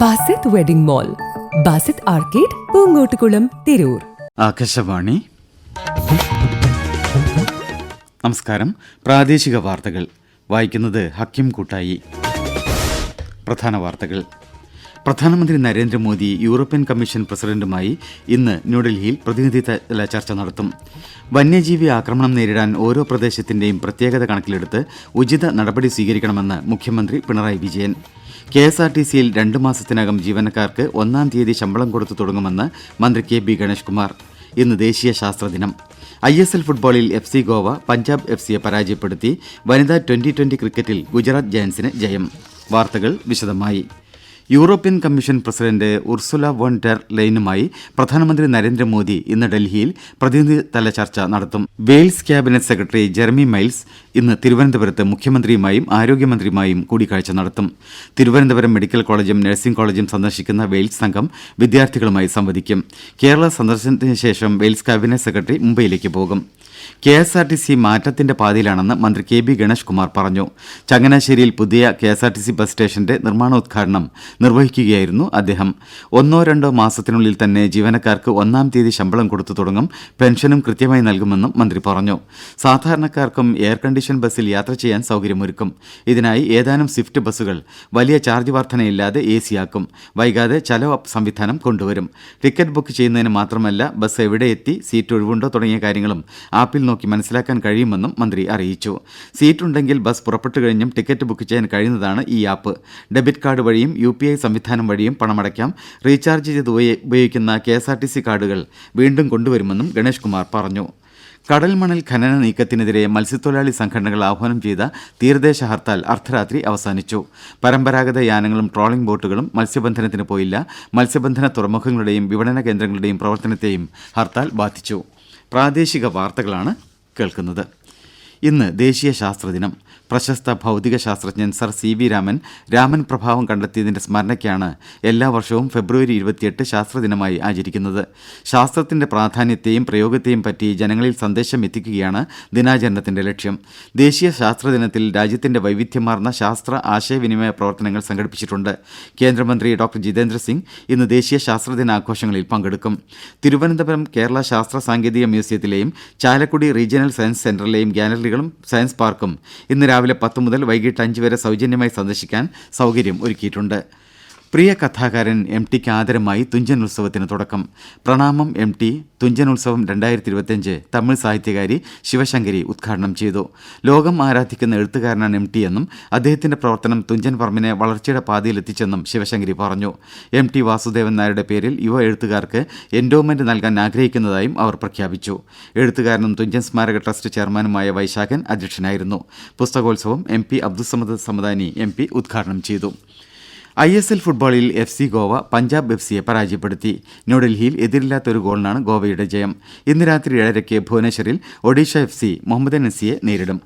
Basith wedding mall Basith arcade Poonkottukulam Tirur. Akashvani. നമസ്കാരം. പ്രാദേശിക വാർത്തകൾ. വായിക്കുന്നത് ഹക്കിം കൂട്ടായി. പ്രധാന വാർത്തകൾ. പ്രധാനമന്ത്രി നരേന്ദ്രമോദി യൂറോപ്യൻ കമ്മീഷൻ പ്രസിഡന്റുമായി ഇന്ന് ന്യൂഡൽഹിയിൽ പ്രതിനിധിതല ചർച്ച നടത്തും. വന്യജീവി ആക്രമണം നേരിടാൻ ഓരോ പ്രദേശത്തിന്റെയും പ്രത്യേകത കണക്കിലെടുത്ത് ഉചിത നടപടി സ്വീകരിക്കണമെന്ന് മുഖ്യമന്ത്രി Pinarayi Vijayan. K S R T സിയിൽ രണ്ടു മാസത്തിനകം ജീവനക്കാർക്ക് ഒന്നാം തീയതി ശമ്പളം കൊടുത്തു തുടങ്ങുമെന്ന് മന്ത്രി കെ ബി ഗണേഷ് കുമാർ ഇന്ന് ദേശീയ ശാസ്ത്രദിനം. ഐ എസ് എൽ ഫുട്ബോളിൽ F C Goa Punjab F സിയെ പരാജയപ്പെടുത്തി വനിതാ ട്വന്റി ട്വന്റി ക്രിക്കറ്റിൽ ഗുജറാത്ത് ജയൻസിന് ജയം. വാർത്തകൾ വിശദമായി. European Commission president Ursula von der ലൈനുമായി പ്രധാനമന്ത്രി നരേന്ദ്രമോദി ഇന്ന് ഡൽഹിയിൽ പ്രതിനിധിതല ചർച്ച നടത്തും. Wales cabinet secretary Jeremy Miles ഇന്ന് തിരുവനന്തപുരത്ത് മുഖ്യമന്ത്രിയുമായും ആരോഗ്യമന്ത്രിയുമായും കൂടിക്കാഴ്ച നടത്തും. തിരുവനന്തപുരം മെഡിക്കൽ കോളേജും നഴ്സിംഗ് കോളേജും സന്ദർശിക്കുന്ന വെയിൽസ് സംഘം വിദ്യാർത്ഥികളുമായി സംവദിക്കും. കേരള സന്ദർശനത്തിന് ശേഷം വെയിൽസ് ക്യാബിനറ്റ് സെക്രട്ടറി മുംബൈയിലേക്ക് പോകും. K S R T C മാറ്റത്തിന്റെ പാതയിലാണെന്ന് മന്ത്രി കെ ബി ഗണേഷ് കുമാർ പറഞ്ഞു. ചങ്ങനാശ്ശേരിയിൽ പുതിയ K S R T C bus സ്റ്റേഷന്റെ നിർമ്മാണോദ്ഘാടനം നിർവഹിക്കുകയായിരുന്നു അദ്ദേഹം. ഒന്നോ രണ്ടോ മാസത്തിനുള്ളിൽ തന്നെ ജീവനക്കാർക്ക് ഒന്നാം തീയതി ശമ്പളം കൊടുത്തു തുടങ്ങും പെൻഷനും കൃത്യമായി നൽകുമെന്നും മന്ത്രി പറഞ്ഞു. സാധാരണക്കാർക്കും എയർ കണ്ടീഷൻ ബസ്സിൽ യാത്ര ചെയ്യാൻ സൗകര്യമൊരുക്കും. ഇതിനായി ഏതാനും സ്വിഫ്റ്റ് ബസ്സുകൾ വലിയ ചാർജ് വർധനയില്ലാതെ എ സിയാക്കും വൈകാതെ ചലോ സംവിധാനം കൊണ്ടുവരും. ടിക്കറ്റ് ബുക്ക് ചെയ്യുന്നതിന് മാത്രമല്ല ബസ് എവിടെ എത്തി സീറ്റ് ഒഴിവുണ്ടോ തുടങ്ങിയ കാര്യങ്ങളും ആപ്പിൽ നോക്കി മനസ്സിലാക്കാൻ കഴിയുമെന്നും മന്ത്രി അറിയിച്ചു. സീറ്റുണ്ടെങ്കിൽ ബസ് പുറപ്പെട്ടു കഴിഞ്ഞും ടിക്കറ്റ് ബുക്ക് ചെയ്യാൻ കഴിയുന്നതാണ് ഈ ആപ്പ്. ഡെബിറ്റ് കാർഡ് വഴിയും യു പി ഐ സംവിധാനം വഴിയും പണമടയ്ക്കാം. റീചാർജ് ചെയ്ത് ഉപയോഗിക്കുന്ന K S R T C കാർഡുകൾ വീണ്ടും കൊണ്ടുവരുമെന്നും ഗണേഷ് കുമാർ പറഞ്ഞു. കടൽ മണൽ ഖനന നീക്കത്തിനെതിരെ മത്സ്യത്തൊഴിലാളി സംഘടനകൾ ആഹ്വാനം ചെയ്ത തീരദേശ ഹർത്താൽ അർദ്ധരാത്രി അവസാനിച്ചു. പരമ്പരാഗത യാനങ്ങളും ട്രോളിംഗ് ബോട്ടുകളും മത്സ്യബന്ധനത്തിന് പോയില്ല. മത്സ്യബന്ധന തുറമുഖങ്ങളുടെയും വിപണന കേന്ദ്രങ്ങളുടെയും പ്രവർത്തനത്തെയും ഹർത്താൽ ബാധിച്ചു. പ്രാദേശിക വാർത്തകളാണ് കേൾക്കുന്നത്. ഇന്ന് ദേശീയ ശാസ്ത്രദിനം പ്രശസ്ത ഭൗതിക ശാസ്ത്രജ്ഞൻ sir C V Raman Raman പ്രഭാവം കണ്ടെത്തിയതിന്റെ സ്മരണയ്ക്കാണ് എല്ലാ വർഷവും ഫെബ്രുവരി ഇരുപത്തിയെട്ട് ശാസ്ത്രദിനമായി ആചരിക്കുന്നത്. ശാസ്ത്രത്തിന്റെ പ്രാധാന്യത്തെയും പ്രയോഗത്തെയും പറ്റി ജനങ്ങളിൽ സന്ദേശം എത്തിക്കുകയാണ് ദിനാചരണത്തിന്റെ ലക്ഷ്യം. ദേശീയ ശാസ്ത്രദിനത്തിൽ രാജ്യത്തിന്റെ വൈവിധ്യമാർന്ന ശാസ്ത്ര ആശയവിനിമയ പ്രവർത്തനങ്ങൾ സംഘടിപ്പിച്ചിട്ടുണ്ട്. കേന്ദ്രമന്ത്രി ഡോക്ടർ ജിതേന്ദ്ര സിംഗ് ഇന്ന് ദേശീയ ശാസ്ത്രദിന ആഘോഷങ്ങളിൽ പങ്കെടുക്കും. തിരുവനന്തപുരം കേരള ശാസ്ത്ര സാങ്കേതിക മ്യൂസിയത്തിലെയും ചാലക്കുടി റീജിയണൽ സയൻസ് സെന്ററിലെയും ഗാലറികളും സയൻസ് പാർക്കും ഇന്ന് രാവിലെ പത്ത് മുതൽ വൈകിട്ട് അഞ്ച് വരെ സൗജന്യമായി സന്ദർശിക്കാൻ സൗകര്യം ഒരുക്കിയിട്ടുണ്ട്. പ്രിയ കഥാകാരൻ എം ടിക്ക് ആദരമായി തുഞ്ചൻ ഉത്സവത്തിന് തുടക്കം. പ്രണാമം എം ടി തുഞ്ചൻ ഉത്സവം രണ്ടായിരത്തി ഇരുപത്തിയഞ്ച് തമിഴ് സാഹിത്യകാരി ശിവശങ്കരി ഉദ്ഘാടനം ചെയ്തു. ലോകം ആരാധിക്കുന്ന എഴുത്തുകാരനാണ് എം ടി എന്നും അദ്ദേഹത്തിന്റെ പ്രവർത്തനം തുഞ്ചൻ പറമ്പിനെ വളർച്ചയുടെ പാതയിലെത്തിച്ചെന്നും ശിവശങ്കരി പറഞ്ഞു. എം ടി വാസുദേവൻ നായരുടെ പേരിൽ യുവ എഴുത്തുകാർക്ക് എൻഡോമെന്റ് നൽകാൻ ആഗ്രഹിക്കുന്നതായും അവർ പ്രഖ്യാപിച്ചു. എഴുത്തുകാരനും തുഞ്ചൻ സ്മാരക ട്രസ്റ്റ് ചെയർമാനുമായ വൈശാഖൻ അധ്യക്ഷനായിരുന്നു. പുസ്തകോത്സവം M P Abdussamad Samadani M P ഉദ്ഘാടനം ചെയ്തു. ഐ എസ് എൽ ഫുട്ബോളിൽ F C Goa Punjab F സിയെ പരാജയപ്പെടുത്തി. ന്യൂഡൽഹിയിൽ എതിരില്ലാത്ത ഒരു ഗോളിനാണ് ഗോവയുടെ ജയം. ഇന്ന് രാത്രി ഏഴരയ്ക്ക് ഭുവനേശ്വറിൽ ഒഡീഷ എഫ് സി മുഹമ്മദൻ എസിയെ നേരിടും.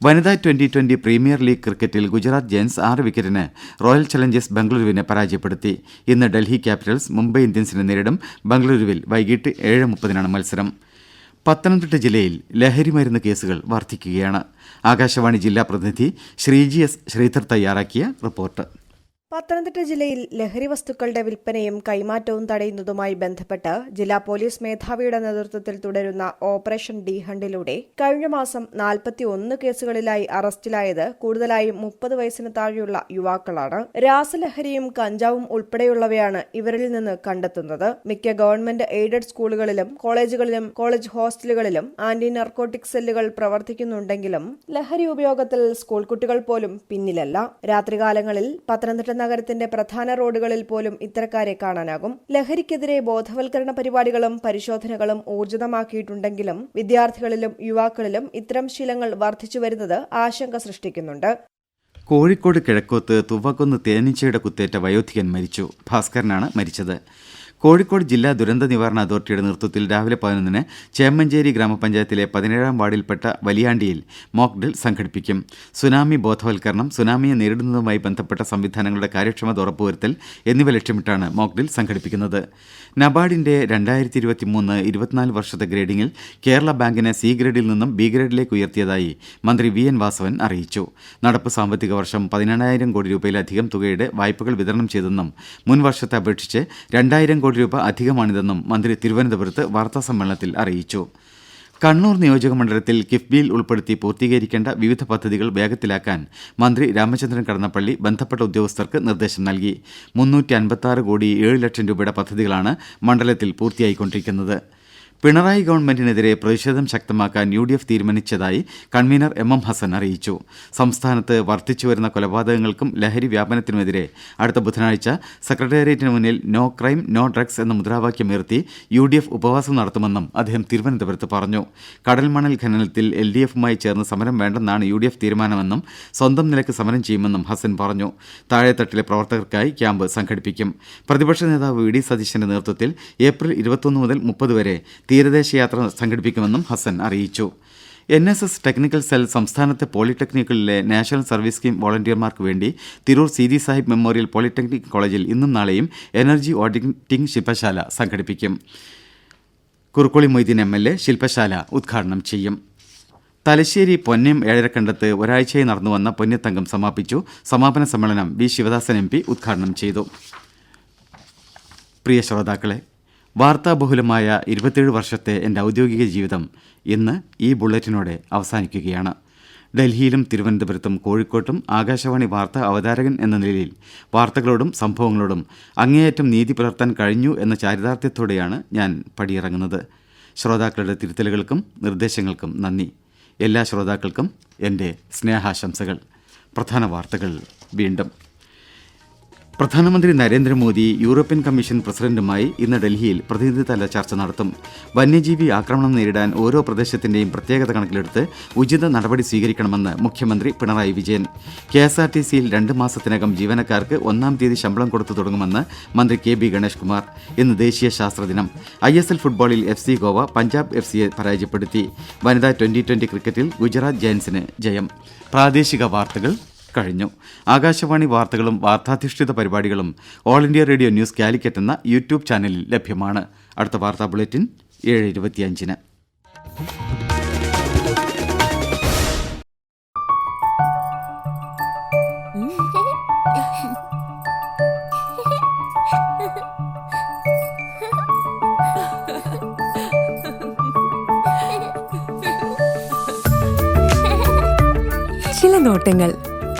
വനിതാ ട്വന്റി ട്വന്റി പ്രീമിയർ ലീഗ് ക്രിക്കറ്റിൽ ഗുജറാത്ത് ജയൻസ് ആറ് വിക്കറ്റിന് റോയൽ ചലഞ്ചേഴ്സ് ബംഗളൂരുവിനെ പരാജയപ്പെടുത്തി. ഇന്ന് ഡൽഹി ക്യാപിറ്റൽസ് മുംബൈ ഇന്ത്യൻസിനെ നേരിടും. ബംഗളൂരുവിൽ വൈകിട്ട് ഏഴ് മുപ്പതിനാണ് മത്സരം. പത്തനംതിട്ട ജില്ലയിൽ ലഹരി മരുന്ന് കേസുകൾ വർദ്ധിക്കുകയാണ് ആകാശവാണി ജില്ലാ പ്രതിനിധി ശ്രീജി എസ് ശ്രീധർ തയ്യാറാക്കിയ റിപ്പോർട്ട്. പത്തനംതിട്ട ജില്ലയിൽ ലഹരി വസ്തുക്കളുടെ വിൽപ്പനയും കൈമാറ്റവും തടയുന്നതുമായി ബന്ധപ്പെട്ട് ജില്ലാ പോലീസ് മേധാവിയുടെ നേതൃത്വത്തിൽ തുടരുന്ന ഓപ്പറേഷൻ ഡി ഹണ്ടിലൂടെ കഴിഞ്ഞ മാസം നാൽപ്പത്തി ഒന്ന് കേസുകളിലായി അറസ്റ്റിലായത് കൂടുതലായും മുപ്പത് വയസ്സിന് താഴെയുള്ള യുവാക്കളാണ്. രാസലഹരിയും കഞ്ചാവും ഉൾപ്പെടെയുള്ളവയാണ് ഇവരിൽ നിന്ന് കണ്ടെത്തുന്നത്. മിക്ക ഗവൺമെന്റ് എയ്ഡഡ് സ്കൂളുകളിലും കോളേജുകളിലും കോളേജ് ഹോസ്റ്റലുകളിലും ആന്റി നർക്കോട്ടിക് സെല്ലുകൾ പ്രവർത്തിക്കുന്നുണ്ടെങ്കിലും ലഹരി ഉപയോഗത്തിൽ സ്കൂൾ കുട്ടികൾ പോലും പിന്നിലല്ല. രാത്രികാലങ്ങളിൽ പത്തനംതിട്ട നഗരത്തിന്റെ പ്രധാന റോഡുകളിൽ പോലും ഇത്തരക്കാരെ കാണാനാകും. ലഹരിക്കെതിരെ ബോധവൽക്കരണ പരിപാടികളും പരിശോധനകളും ഊർജിതമാക്കിയിട്ടുണ്ടെങ്കിലും വിദ്യാർത്ഥികളിലും യുവാക്കളിലും ഇത്തരം ശീലങ്ങൾ വർദ്ധിച്ചു വരുന്നത് ആശങ്ക സൃഷ്ടിക്കുന്നുണ്ട്. കോഴിക്കോട് കിഴക്കോത്ത് തുവക്കൊന്ന് തേനീച്ചയുടെ കുത്തേറ്റ വയോധികൻ മരിച്ചു. ഭാസ്കരനാണ് മരിച്ചത്. കോഴിക്കോട് ജില്ലാ ദുരന്ത നിവാരണ അതോറിറ്റിയുടെ നേതൃത്വത്തിൽ രാവിലെ പതിനൊന്നിന് ചേമ്മഞ്ചേരി ഗ്രാമപഞ്ചായത്തിലെ പതിനേഴാം വാർഡിൽപ്പെട്ട വലിയാണ്ടിയിൽ മോക്ക് ഡ്രിൽ സംഘടിപ്പിക്കും. സുനാമി ബോധവൽക്കരണം സുനാമിയെ നേരിടുന്നതുമായി ബന്ധപ്പെട്ട സംവിധാനങ്ങളുടെ കാര്യക്ഷമത ഉറപ്പുവരുത്തൽ എന്നിവ ലക്ഷ്യമിട്ടാണ് മോക്ക് ഡ്രിൽ സംഘടിപ്പിക്കുന്നത്. നബാർഡിന്റെ രണ്ടായിരത്തി ഇരുപത്തി മൂന്ന് ഇരുപത്തിനാല് വർഷത്തെ ഗ്രേഡിംഗിൽ കേരള ബാങ്കിനെ സി ഗ്രേഡിൽ നിന്നും ബി ഗ്രേഡിലേക്ക് ഉയർത്തിയതായി മന്ത്രി വി എൻ വാസവൻ അറിയിച്ചു. നടപ്പ് സാമ്പത്തിക വർഷം പതിനെണ്ണായിരം കോടി രൂപയിലധികം തുകയുടെ വായ്പകൾ വിതരണം ചെയ്തെന്നും മുൻ വർഷത്തെ അപേക്ഷിച്ച് രണ്ടായിരം കോടി രൂപ അധികമാണിതെന്നും മന്ത്രി തിരുവനന്തപുരത്ത് വാർത്താസമ്മേളനത്തിൽ അറിയിച്ചു. കണ്ണൂർ നിയോജക മണ്ഡലത്തിൽ കിഫ്ബിയിൽ ഉൾപ്പെടുത്തി പൂർത്തീകരിക്കേണ്ട വിവിധ പദ്ധതികൾ വേഗത്തിലാക്കാൻ മന്ത്രി രാമചന്ദ്രൻ കടന്നപ്പള്ളി ബന്ധപ്പെട്ട ഉദ്യോഗസ്ഥർക്ക് നിർദ്ദേശം നൽകി. മുന്നൂറ്റി അൻപത്തി കോടി ഏഴ് ലക്ഷം രൂപയുടെ പദ്ധതികളാണ് മണ്ഡലത്തിൽ പൂർത്തിയായിക്കൊണ്ടിരിക്കുന്നത്. പിണറായി ഗവൺമെന്റിനെതിരെ പ്രതിഷേധം ശക്തമാക്കാൻ യു ഡി എഫ് തീരുമാനിച്ചതായി കൺവീനർ എം എം ഹസൻ അറിയിച്ചു. സംസ്ഥാനത്ത് വർദ്ധിച്ചുവരുന്ന കൊലപാതകങ്ങൾക്കും ലഹരി വ്യാപനത്തിനുമെതിരെ അടുത്ത ബുധനാഴ്ച സെക്രട്ടേറിയറ്റിന് മുന്നിൽ നോ ക്രൈം നോ ഡ്രഗ്സ് എന്ന മുദ്രാവാക്യമുയർത്തി യു ഡി എഫ് ഉപവാസം നടത്തുമെന്നും അദ്ദേഹം തിരുവനന്തപുരത്ത് പറഞ്ഞു. കടൽമണൽ ഖനനത്തിൽ എൽ ഡി എഫുമായി ചേർന്ന് സമരം വേണ്ടെന്നാണ് യു ഡി എഫ് തീരുമാനമെന്നും സ്വന്തം നിലയ്ക്ക് സമരം ചെയ്യുമെന്നും ഹസൻ പറഞ്ഞു. താഴെത്തട്ടിലെ പ്രവർത്തകർക്കായി ക്യാമ്പ് സംഘടിപ്പിക്കും. പ്രതിപക്ഷ നേതാവ് വി ഡി സതീശന്റെ നേതൃത്വത്തിൽ ഏപ്രിൽ ഇരുപത്തൊന്ന് മുതൽ മുപ്പത് വരെ തീരദേശ യാത്ര സംഘടിപ്പിക്കുമെന്നും ഹസൻ അറിയിച്ചു. N S S technical cell സംസ്ഥാനത്തെ പോളിടെക്നിക്കുകളിലെ നാഷണൽ സർവീസ് സ്കീം വോളണ്ടിയർമാർക്ക് വേണ്ടി തിരൂർ സീതി സാഹിബ് മെമ്മോറിയൽ പോളിടെക്നിക് കോളേജിൽ ഇന്നും നാളെയും എനർജി ഓഡിറ്റിംഗ് ശില്പശാല സംഘടിപ്പിക്കും. Kurukkoli Moideen M L A ശില്പശാല ഉദ്ഘാടനം ചെയ്യും. തലശ്ശേരി പൊന്നം ഏഴരക്കണ്ടത്ത് ഒരാഴ്ചയായി നടന്നുവന്ന പൊന്നത്തങ്കം സമാപിച്ചു. സമാപന സമ്മേളനം വി ശിവദാസൻ എം ഉദ്ഘാടനം ചെയ്തു. പ്രിയ ശ്രോതാക്കളെ വാർത്താബഹുലമായ ഇരുപത്തിയേഴ് വർഷത്തെ എന്റെ ഔദ്യോഗിക ജീവിതം ഇന്ന് ഈ ബുള്ളറ്റിനോടെ അവസാനിക്കുകയാണ്. ഡൽഹിയിലും തിരുവനന്തപുരത്തും കോഴിക്കോട്ടും ആകാശവാണി വാർത്താ അവതാരകൻ എന്ന നിലയിൽ വാർത്തകളോടും സംഭവങ്ങളോടും അങ്ങേയറ്റം നീതി പുലർത്താൻ കഴിഞ്ഞു എന്ന ചാരിതാർത്ഥ്യത്തോടെയാണ് ഞാൻ പടിയിറങ്ങുന്നത്. ശ്രോതാക്കളുടെ തിരുത്തലുകൾക്കും നിർദ്ദേശങ്ങൾക്കും നന്ദി. എല്ലാ ശ്രോതാക്കൾക്കും എന്റെ സ്നേഹാശംസകൾ. പ്രധാന വാർത്തകൾ വീണ്ടും. പ്രധാനമന്ത്രി നരേന്ദ്രമോദി യൂറോപ്യൻ കമ്മീഷൻ പ്രസിഡന്റുമായി ഇന്ന് ഡൽഹിയിൽ പ്രതിനിധിതല ചർച്ച നടത്തും. വന്യജീവി ആക്രമണം നേരിടാൻ ഓരോ പ്രദേശത്തിന്റെയും പ്രത്യേകത കണക്കിലെടുത്ത് ഉചിത നടപടി സ്വീകരിക്കണമെന്ന് മുഖ്യമന്ത്രി Pinarayi Vijayan. K S R T സിയിൽ രണ്ട് മാസത്തിനകം ജീവനക്കാർക്ക് ഒന്നാം തീയതി ശമ്പളം കൊടുത്തു തുടങ്ങുമെന്ന് മന്ത്രി കെ ബി ഗണേഷ് കുമാർ ഇന്ന് ദേശീയ ശാസ്ത്രദിനം. ഐ എസ് എൽ ഫുട്ബോളിൽ F C Goa Punjab F സിയെ പരാജയപ്പെടുത്തി. വനിതാ ട്വന്റി ട്വന്റി ക്രിക്കറ്റിൽ ഗുജറാത്ത് ജയൻസിന് ജയം. പ്രാദേശിക വാർത്തകൾ കഴിഞ്ഞു. ആകാശവാണി വാർത്തകളും വാർത്താധിഷ്ഠിത പരിപാടികളും all India radio news Calicut എന്ന യൂട്യൂബ് ചാനലിൽ ലഭ്യമാണ്. അടുത്ത വാർത്താ ബുള്ളറ്റിൻ ഏഴ് ഇരുപത്തിയഞ്ചിന്. ചില നോട്ടങ്ങൾ.